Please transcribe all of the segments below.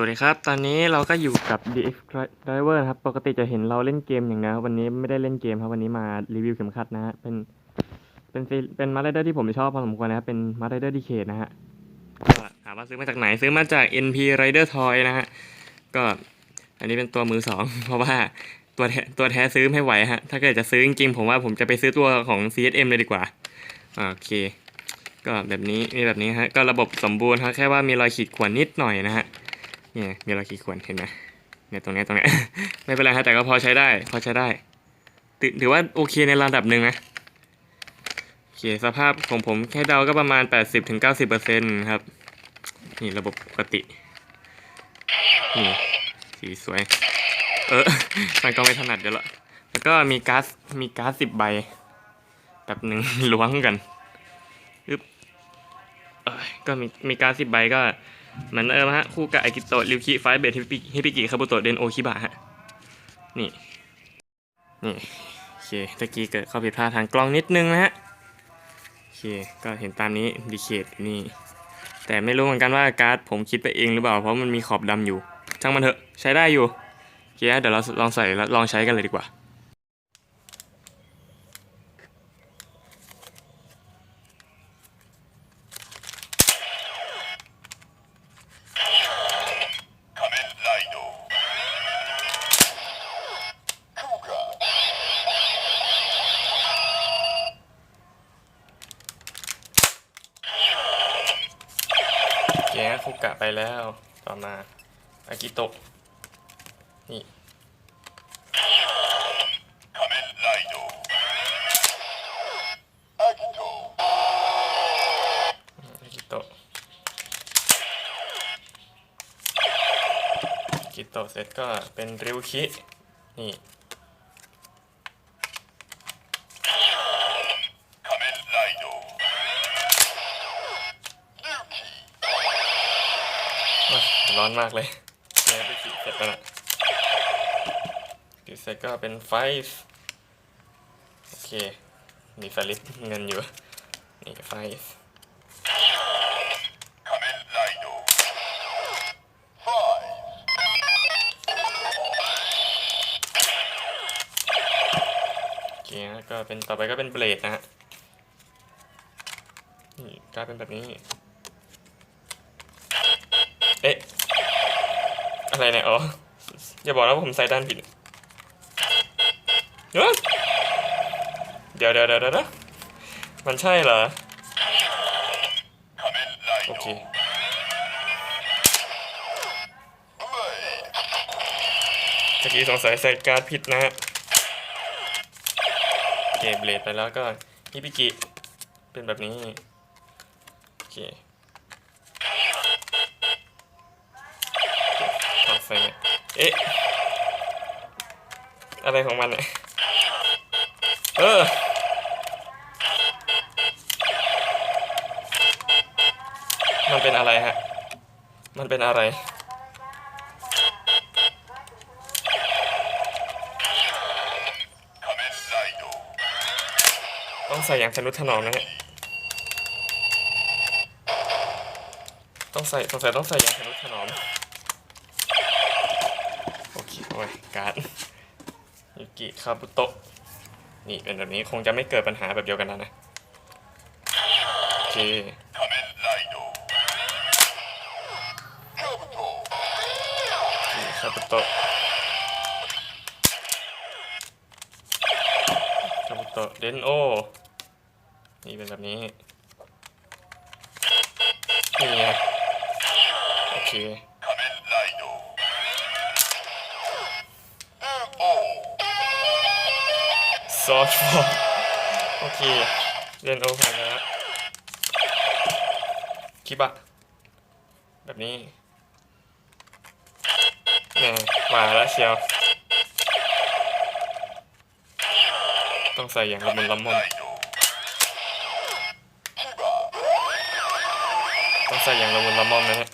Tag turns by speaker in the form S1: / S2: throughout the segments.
S1: วัสดีครับ ตอนนี้เราก็อยู่กับ DX Driver นะครับ ปกติจะเห็นเราเล่นเกมอย่างเดียววันนี้ไม่ได้เล่นเกมครับ วันนี้มารีวิวเข็มขัดนะฮะ เป็น เป็นเป็นมาร์ไรเดอร์ที่ผมชอบพอสมควรนะครับ เป็นมาร์ไรเดอร์ดีเคนะฮะ ก็ถามว่าซื้อมาจากไหน ซื้อมาจาก NP Rider Toy นะฮะ ก็อันนี้เป็นตัวมือสอง เพราะว่าตัวแท้ตัวแท้ซื้อไม่ไหวฮะ ถ้าเกิดจะซื้อจริงๆผมว่าผมจะไปซื้อตัวของ CSM เลยดีกว่า โอเค ก็แบบนี้ มีแบบนี้ฮะ ก็ระบบสมบูรณ์ครับ แค่ว่ามีรอยขีดข่วนนิดหน่อยนะฮะ เนี่ยมีรอยขีดข่วนเห็นไหมเนี่ยตรงนี้ตรงนี้ไม่เป็นไรฮะแต่ก็พอใช้ได้ พอใช้ได้ถือว่าโอเคในระดับหนึ่งนะโอเคสภาพของผมแค่เดาก็ประมาณ 80-90%ครับ นี่ระบบปกตินี่สีสวย เออมันก็ไม่ถนัดเดี๋ยวละแล้วก็มีก๊าซมีก๊าซสิบใบแบบหนึ่งล้วงกันอึ๊บเอ้ยก็มีมีก๊าซสิบใบก็ เหมือนเดิมฮะคู่กับไอกิโตะริวคิไฟเบทฮิปิฮิปิกิคาบุโตะเดนโอคิบะฮะนี่นี่โอเคตะกี้เกิดข้อผิดพลาดทางกล้องนิดนึงนะฮะโอเคก็เห็นตามนี้ดีเคทนี่ แต่ไม่รู้เหมือนกันว่าการ์ดผมคิดไปเองหรือเปล่าเพราะมันมีขอบดำอยู่ช่างมันเถอะใช้ได้อยู่โอเคเดี๋ยวเราลองใส่แล้วลองใช้กันเลยดีกว่า ฟุกะไปแล้ว ต่อมาอากิโตะนี่อากิโตะอากิโตะเสร็จก็เป็นริวคิ นี่ ร้อนมากเลยเนี่ยไปสีเสร็จแล้วนะสีเซร็ก็เป็นไฟโอเค มีสลิปเงินอยู่ นี่ไฟคนะก็เป็นต่อไปก็เป็นเบลดนะฮะนี่กลายเป็นแบบนี้ อะไรเนี่ยอ๋ออย่าบอกนะว่าผมใส่ด้านผิดเดี๋ยวเดี๋ยวเดี๋ยวเดี๋ยวมันใช่เหรอ โอเคตะกี้สงสัยใส่การ์ดผิดนะฮะเกเบลดไปแล้วก็ฮิปิกิ เป็นแบบนี้ โอเค อะไรของมันเนี่ยออมันเป็นอะไรฮะ มันเป็นอะไร ต้องใส่อย่างทนุถนอมนะฮะ ต้องใส่สงสัต้องใส่อย่างทนุถนอม โอเคโอ้ยการ์ด ยูกิคาบุโตะนี่เป็นแบบนี้คงจะไม่เกิดปัญหาแบบเดียวกันนะนะโอเคคาบุโตะคาบุโตะเดนโอนี่เป็นแบบนี้นี่ไงโอเค ซอชฟอร์โอเคเรียนโอเคนะครับคิบะแบบนี้เนี่ยมาแล้วเชียว ต้องใส่อย่างละมุนละมุนต้องใส่อย่างละมุนละม่นมนะฮะ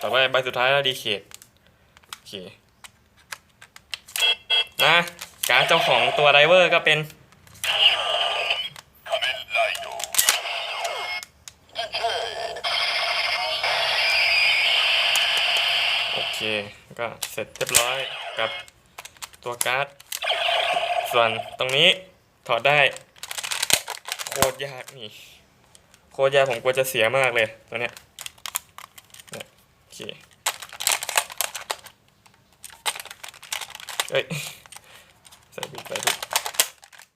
S1: ต่อไปใบสุดท้ายแล้วดีเขตโอเค นะการเจ้าของตัวไดเวอร์ก็เป็น
S2: โอเค
S1: ก็เสร็จเรียบร้อยกับตัวการ์ด ส่วนตรงนี้ถอดได้โคตรยากนี่โคตรยากผมกลัวจะเสียมากเลยตัวเนี้ยโอเคเอ้ย ใส่บิดไปถูก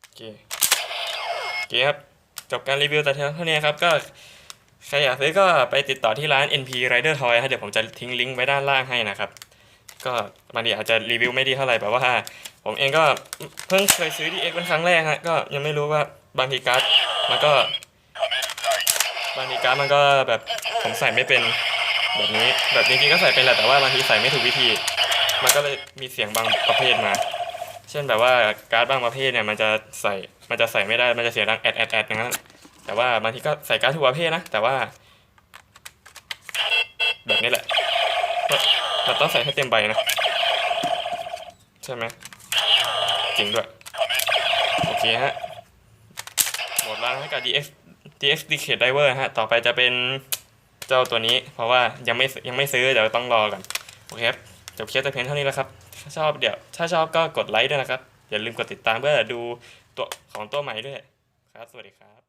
S1: โอเคโอเคครับ จบการรีวิวแต่เท่านี้ครับ ก็ใครอยากซื้อก็ไปติดต่อที่ร้าน NP Rider Toy ครับเดี๋ยวผมจะทิ้งลิงก์ไว้ด้านล่างให้นะครับ ก็บางทีอาจจะรีวิวไม่ดีเท่าไหร่แบบว่า ผมเองก็เพิ่งเคยซื้อ DX เป็นครั้งแรกฮะก็ยังไม่รู้ว่าบางทีการ์ดมันก็บางทีการ์ดมันก็แบบผมใส่ไม่เป็นแบบนี้แบบจริงๆก็ใส่เป็นแหละแต่ว่าบางทีใส่ไม่ถูกวิธี มันก็เลยมีเสียงบางประเภทมา เช่นแบบว่าการ์ดบางประเภทเนี่ยมันจะใส่มันจะใส่ไม่ได้มันจะเสียงดังแอดแอดแอดอย่างนั้นแต่ว่าบางทีก็ใส่การ์ดถูกประเภทนะแต่ว่า แบบนี้แหละมันต้องใส่ให้เต็มใบนะใช่ไหมจริงด้วยโอเคฮะหมดแล้วให้กับ DX DX Decade Diver ฮะต่อไปจะเป็นเจ้าตัวนี้ เพราะว่ายังไม่ยังไม่ซื้อเดี๋ยวต้องรอกันโอเคครับจบเคสแต่เพียงเท่านี้แล้วครับาชอบเดี๋ยว ถ้าชอบก็กดไลค์ด้วยนะครับ อย่าลืมกดติดตามเพื่อดูตัวของตัวใหม่ด้วยครับ สวัสดีครับ